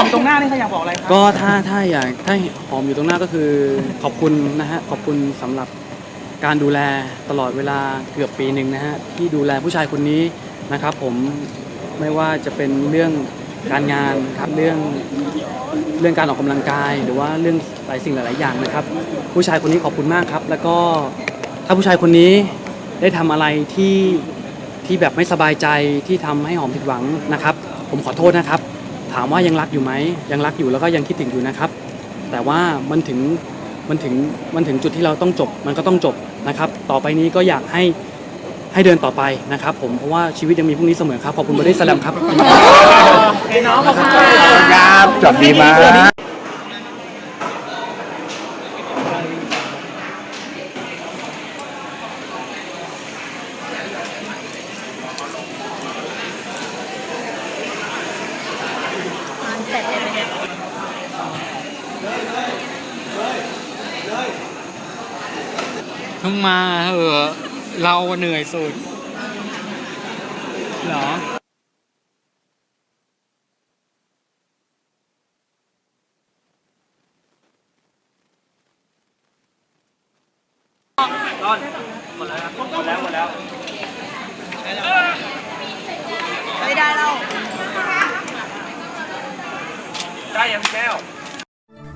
อมตรงหน้านี่เขาอยากบอกอะไรครับก็ถ้าถ้าอยากถ้าหอมอยู่ตรงหน้าก็คือ ขอบคุณนะฮะขอบคุณสำหรับการดูแลตลอดเวลาเกือบปีหนึ่งนะฮะที่ดูแลผู้ชายคนนี้นะครับ ผมไม่ว่าจะเป็นเรื่องการงานครับเรื่องเรื่องการออกกำลังกาย หรือว่าเรื่องหลายสิ่งหลาย ๆ อย่างนะครับ ผู้ชายคนนี้ขอบคุณมากครับ แล้วก็ถ้าผู้ชายคนนี้ได้ทำอะไรที่ที่แบบไม่สบายใจที่ทำให้หอมผิดหวังนะครับ ผมขอโทษนะครับ ถามว่ายังรักอยู่ไหมยังรักอยู่แล้วก็ยังคิดถึงอยู่นะครับ แต่ว่ามันถึงมันถึงมันถึงจุดที่เราต้องจบ มันก็ต้องจบนะครับ ต่อไปนี้ก็อยากให้ให้เดินต่อไปนะครับ ผมเพราะว่าชีวิตยังมีพรุ่งนี้เสมอครับขอบคุณบริษัทแลมครับโอเคเนาะขอบคุณค่ะครับจบดีมาก เพิ่งมาเหอะเราเหนื่อยสุดเหรอต้นหมดแล้วหมดแล้วหมดแล้ว ไม่ได้แล้ว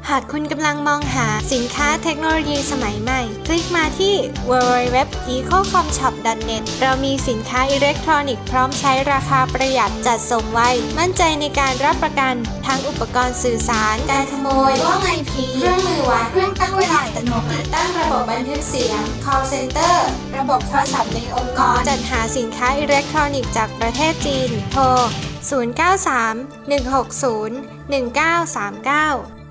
หากคุณกำลังมองหาสินค้าเทคโนโลยีสมัยใหม่ คลิก ที่ www.ecocomshop.net เรามีสินค้าอิเล็กทรอนิกส์พร้อมใช้ราคาประหยัดจัดส่งไว มั่นใจในการรับประกันทั้งอุปกรณ์สื่อสาร การขโมยกล้อง IP เครื่องมือวัดเครื่องตั้งเวลาอัตโนมัติตั้งระบบบันทึกเสียง call center ระบบโทรศัพท์ในองค์กร จัดหาสินค้าอิเล็กทรอนิกส์จากประเทศจีนโทร 093 160 1939